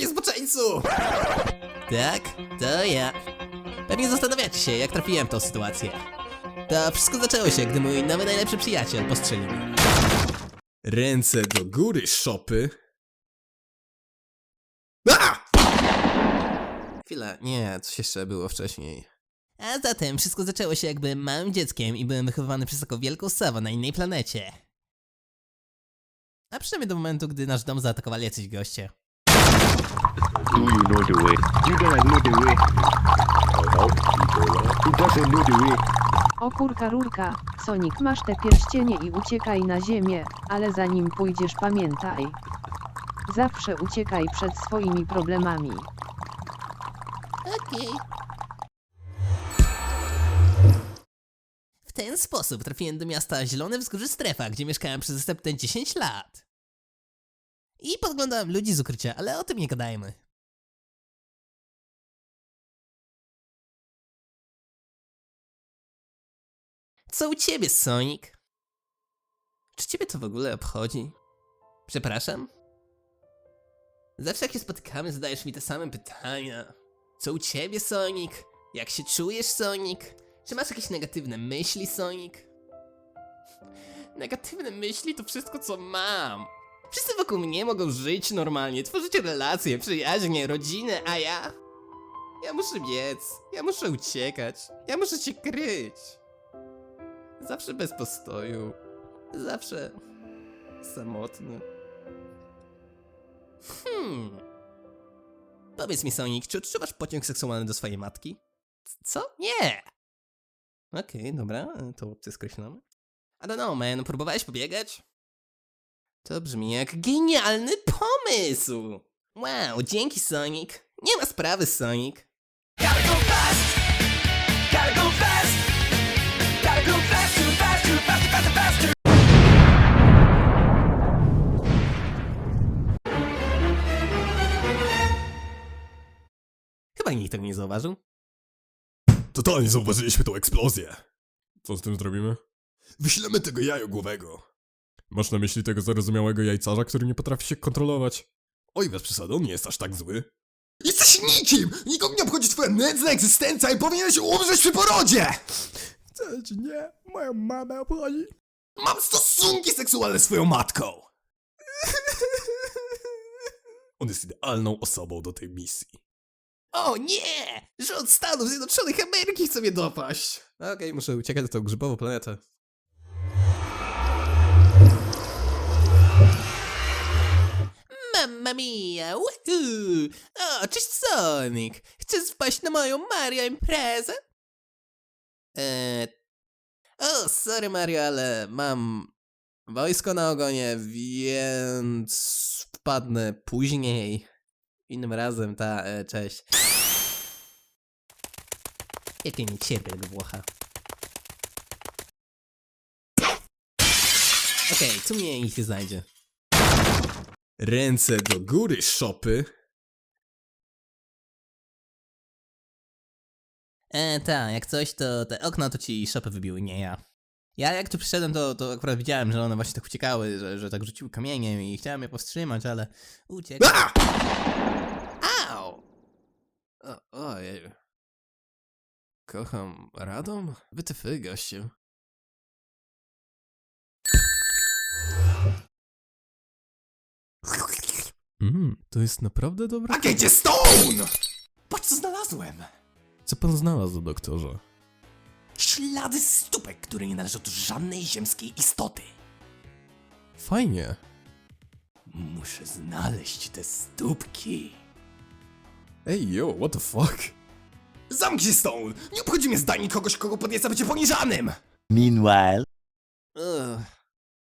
mnie zboczeńcu! Tak, to ja. Pewnie zastanawiacie się, jak trafiłem w tą sytuację. To wszystko zaczęło się, gdy mój nowy najlepszy przyjaciel postrzelił mnie. Ręce do góry, szopy. A! Chwila, nie, coś jeszcze było wcześniej. A zatem wszystko zaczęło się jakby małym dzieckiem i byłem wychowywany przez taką wielką sowę na innej planecie. A przynajmniej do momentu, gdy nasz dom zaatakowali jacyś goście. Do you know the way? You don't know the way. Doesn't know the way. O kurka rurka, Sonic masz te pierścienie i uciekaj na ziemię, ale zanim pójdziesz pamiętaj. Zawsze uciekaj przed swoimi problemami. Okej. W ten sposób trafiłem do miasta Zielone Wzgórze Strefa, gdzie mieszkałem przez następne 10 lat. I podglądałem ludzi z ukrycia, ale o tym nie gadajmy. Co u ciebie, Sonic? Czy ciebie to w ogóle obchodzi? Przepraszam? Zawsze jak się spotykamy, zadajesz mi te same pytania. Co u ciebie, Sonic? Jak się czujesz, Sonic? Czy masz jakieś negatywne myśli, Sonic? Negatywne myśli to wszystko, co mam. Wszyscy wokół mnie mogą żyć normalnie, tworzyć relacje, przyjaźnie, rodziny, a ja? Ja muszę biec, ja muszę uciekać, ja muszę się kryć. Zawsze bez postoju, zawsze samotny. Hmm. Powiedz mi, Sonic, czy odczuwasz pociąg seksualny do swojej matki? Co? Nie! Okej, dobra, to opcję skreślamy. I don't know, man, próbowałeś pobiegać? To brzmi jak genialny pomysł! Wow, dzięki, Sonic. Nie ma sprawy, Sonic. Nikt tego nie zauważył. Totalnie zauważyliśmy tą eksplozję. Co z tym zrobimy? Wyślemy tego jajogłowego. Masz na myśli tego zarozumiałego jajcarza, który nie potrafi się kontrolować? Oj, bez przesady, on nie jest aż tak zły. Jesteś nikim! Nikogo nie obchodzi twoja nędzna egzystencja i powinieneś umrzeć przy porodzie! Wcale ci nie, moja mama obchodzi. Mam stosunki seksualne z twoją matką! On jest idealną osobą do tej misji. O nie! Rząd Stanów Zjednoczonych Ameryki chce mnie dopaść! Okej, muszę uciekać na tą grzybową planetę. Mamma mia! Woohoo! O, cześć Sonic! Chcesz wpaść na moją Mario imprezę? Eee... O, sorry Mario, ale mam wojsko na ogonie, więc wpadnę później. Innym razem, ta, e, cześć. Jak ja nie cierpię tego Włocha. Okej, co mnie ich nie znajdzie? Ręce do góry, szopy. E, ta, jak coś, to te okna to ci szopy wybiły, nie ja. Ja jak tu przyszedłem, to, to akurat widziałem, że one właśnie tak uciekały, że, że tak rzuciły kamieniem i chciałem je powstrzymać, ale uciekł. A! Au! O, ojej. Kocham Radom? Wytyfy, gościu. Mmm, to jest naprawdę dobre. Agent Stone! Patrz co znalazłem. Co pan znalazł, doktorze? Ślady stópek, które nie należą do żadnej ziemskiej istoty. Fajnie. Muszę znaleźć te stópki. Ej, yo, what the fuck? Zamknij się, Stone! Nie obchodzi mnie zdanie kogoś, kogo podnieca bycie poniżanym! Meanwhile. Ugh.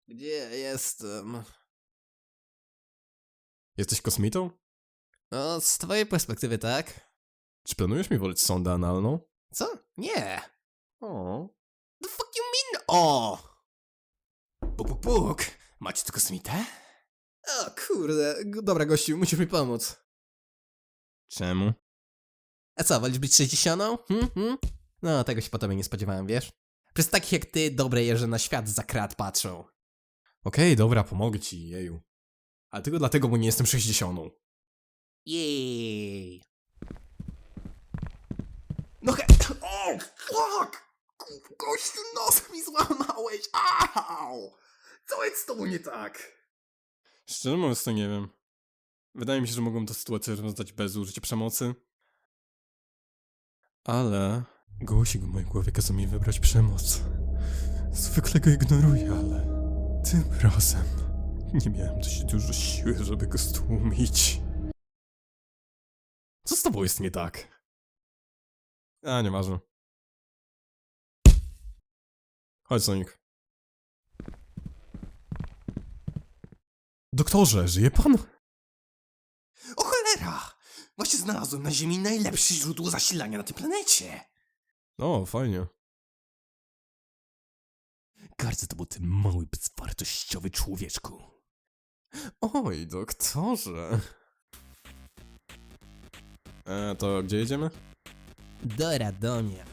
Gdzie jestem? Jesteś kosmitą? No, z twojej perspektywy, tak? Czy planujesz mi wolić sondę analną? Co? Nie. O. The fuck you mean? O! Puk, puk, puk. Macie tu kosmitę? O kurde, dobra gościu, musisz mi pomóc. Czemu? A co, wolisz być 60? Hmm? Hmm? No, tego się po tobie nie spodziewałem, wiesz? Przez takich jak ty, dobre jeże na świat za krat patrzą. Okej, dobra, pomogę ci, jeju. Ale tylko dlatego, bo nie jestem 60. Jej. No he... O, fuck! Gościu, nos mi złamałeś! Au! Co jest z tobą nie tak? Szczerze mówiąc, to nie wiem. Wydaje mi się, że mogą tę sytuację rozwiązać bez użycia przemocy. Ale głosik w mojej głowie kazał mi wybrać przemoc. Zwykle go ignoruję, ale tym razem nie miałem dość dużo siły, żeby go stłumić. Co z tobą jest nie tak? A, nieważne. Chodź, Sonic. Doktorze, żyje pan? O cholera! Właśnie znalazłem na Ziemi najlepsze źródło zasilania na tej planecie. O, fajnie. Gardzę to był ten mały, bezwartościowy człowieczku. Oj, doktorze. E, to gdzie jedziemy? Do Radomia.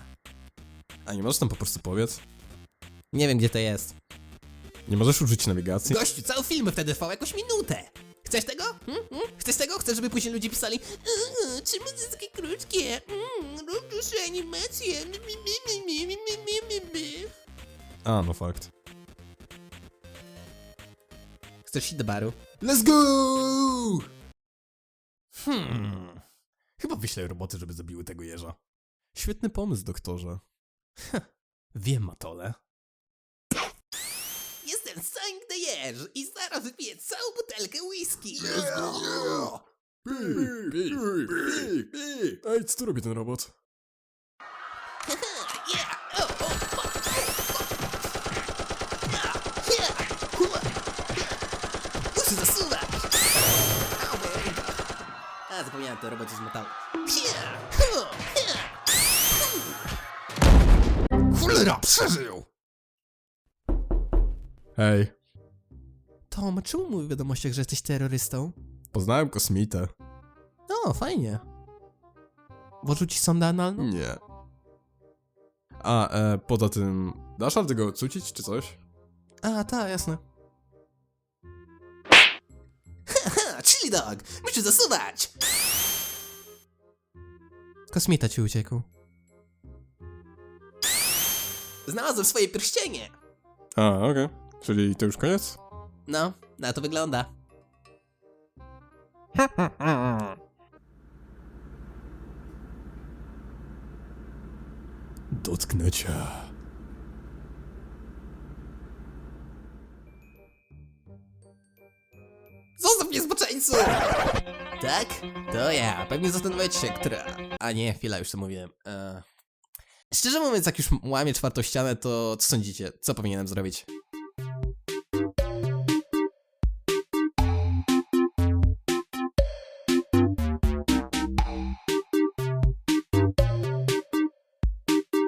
A nie możesz tam po prostu powiedz? Nie wiem, gdzie to jest. Nie możesz użyć nawigacji? Gościu, cały film wtedy trwał jakąś minutę. Chcesz tego? Hmm? Hmm? Chcesz tego? Chcesz, żeby później ludzie pisali "Eee, Czemu to jest takie krótkie? Mm, dłuższe animacje. Mi, mi, mi, mi, mi, mi, mi, mi, mi. A, no fakt. Chcesz iść do baru? Let's go! Hmm. Chyba wyślę roboty, żeby zabiły tego jeża. Świetny pomysł, doktorze. Wiem, Matole. Jestem Sonic the Hedge i zaraz wypiję całą butelkę whisky. Pi, pi, pi, pi. Ej, co tu robi ten robot? Yeah! O, Muszę zasuwać! A, zapomniałem, to robot jest metalu. Ja. Cholera, przeżył! Hej, Tom, czemu mówi w wiadomościach, że jesteś terrorystą? poznałem kosmitę. O, fajnie. Włożył ci sondę analną? Nie. A, e, poza tym, dasz radę go odcucić, czy coś? A, tak, jasne. Haha, chili dog! Muszę zasuwać! Kosmita ci uciekł. Znalazłem swoje pierścienie! A, okej. Czyli to już koniec? No, na to wygląda. Dotknę cię. Zostaw mnie, zboczeńcu! Tak? To ja. Pewnie zastanawiacie się, która... A nie, chwila, już to mówiłem. E... Szczerze mówiąc, jak już łamię czwartą ścianę, to co sądzicie? Co powinienem zrobić?